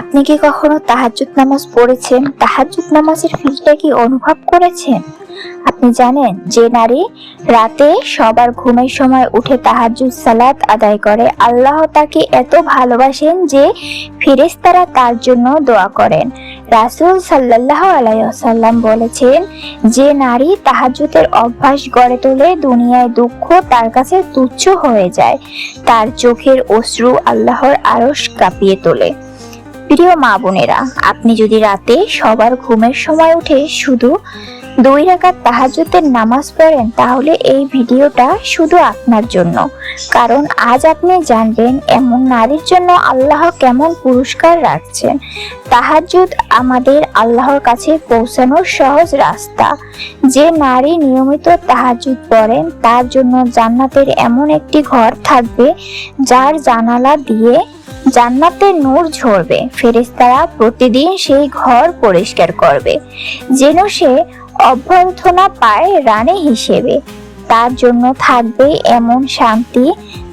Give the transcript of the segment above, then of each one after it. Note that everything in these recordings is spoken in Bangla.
আপনি কি কখনো তাহাজ্জুদ নামাজ পড়েছেন? তাহাজ্জুদ নামাজের ফিলটা কি অনুভব করেছেন? আপনি জানেন, যে নারী রাতে সবার ঘুমের সময় উঠে তাহাজ্জুদ সালাত আদায় করে, আল্লাহ তাকে এত ভালোবাসেন যে ফেরেশতারা তার জন্য দোয়া করেন। রাসূল সাল্লাল্লাহু আলাইহি ওয়াসাল্লাম বলেছেন, যে নারী তাহাজ্জুদের অভ্যাস গড়ে তোলে, দুনিয়ায় দুঃখ তার কাছে তুচ্ছ হয়ে যায়। তার চোখের অশ্রু আল্লাহর আরশ কাঁপিয়ে তোলে। প্রিয় মা বোনেরা, আপনি যদি রাতে সবার ঘুমের সময় উঠে শুধু দুই রাকাত তাহাজ্জুদের নামাজ পড়েন, তাহলে এই ভিডিওটা শুধু আপনার জন্য। কারণ আজ আপনি জানবেন এমন নারীর জন্য আল্লাহ কেমন পুরস্কার রাখছেন। তাহাজ্জুদ আমাদের আল্লাহর কাছে পৌঁছানোর সহজ রাস্তা। যে নারী নিয়মিত তাহাজ্জুদ পড়েন, তার জন্য জান্নাতের এমন একটি ঘর থাকবে, যার জানালা দিয়ে জান্নাতের নূর ঝরবে। ফেরেশতারা প্রতিদিন সেই ঘর পরিষ্কার করবে, যেন সে অভ্যর্থনা পায় রানে হিসেবে। তার জন্য থাকবে এমন শান্তি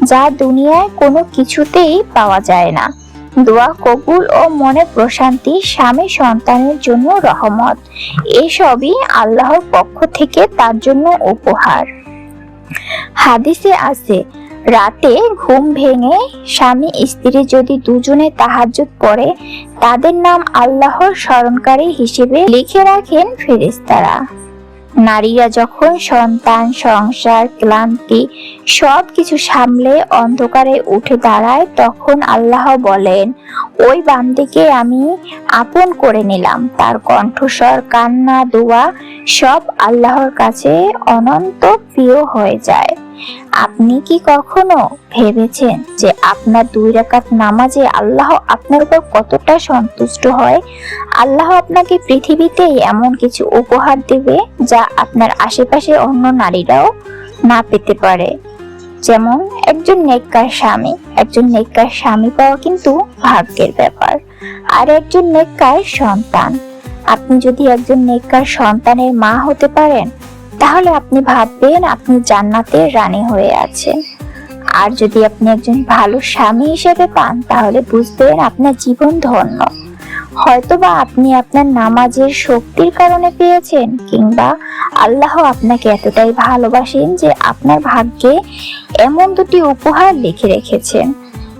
যা দুনিয়ায় কোনো কিছুতেই পাওয়া যায় না। দোয়া কবুল ও মনে প্রশান্তি স্বামী সন্তানের জন্য রহমত। এসবই আল্লাহর পক্ষ থেকে তার জন্য উপহার। হাদিসে আছে রাতে ঘুম ভেঙে স্বামী, স্ত্রী যদি দুজনে তাহাজ্জুদ পড়ে, তাদের নাম আল্লাহর স্মরণকারী হিসেবে লিখে রাখেন ফেরেশতারা। নারীরা যখন সন্তান, সংসার, ক্লান্তি সব কিছু সামলে অন্ধকারে উঠে দাঁড়ায়, তখন আল্লাহ বলেন, ওই বান্দিকে আমি আপন করে নিলাম। তার কণ্ঠস্বর, কান্না, দোয়া সব আল্লাহর কাছে অনন্ত প্রিয় হয়ে যায়। আপনি কি কখনো ভেবেছেন যে আপনার দুই রাকাত নামাজে আল্লাহ আপনার উপর কতটা সন্তুষ্ট হয়? আল্লাহ আপনাকে পৃথিবীতে এমন কিছু উপহার দেবে যা আপনার আশেপাশে অন্য নারীরাও না পেতে পারে। যেমন একজন নেককার স্বামী। একজন নেককার স্বামী পাওয়া কিন্তু ভাগ্যের ব্যাপার। আর একজন নেককার সন্তান। আপনি যদি একজন নেককার সন্তানের মা হতে পারেন তাহলে আপনি ভাববেন আপনি জান্নাতের রানী হয়ে আছেন। আর যদি আপনি একজন ভালো স্বামী হিসেবে পান, তাহলে বুঝবেন আপনার জীবন ধন্য। হয়তোবা আপনি আপনার নামাজের শক্তির কারণে পেয়েছেন, কিংবা আল্লাহ আপনাকে এতটাই ভালোবাসেন যে আপনার ভাগ্যে এমন দুটি উপহার লিখে রেখেছেন।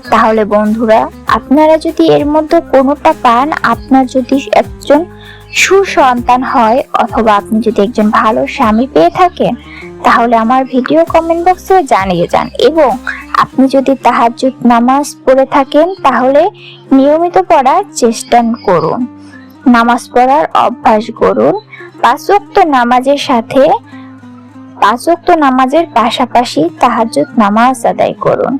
তাহলে বন্ধুরা, আপনারা যদি এর মধ্যে কোনোটা পান, আপনার যদি একজন সুসন্তান হয় অথবা আপনি যদি একজন ভালো স্বামী পেয়ে থাকেন, তাহলে আমার ভিডিও কমেন্ট বক্সে জানিয়ে যান। এবং আপনি যদি তাহাজ্জুদ নামাজ পড়ে থাকেন, তাহলে নিয়মিত পড়ার চেষ্টা করুন। নামাজ পড়ার অভ্যাস করুন। পাঁচ ওয়াক্ত নামাজের সাথে, পাঁচ ওয়াক্ত নামাজের পাশাপাশি তাহাজ্জুদ নামাজ আদায় করুন।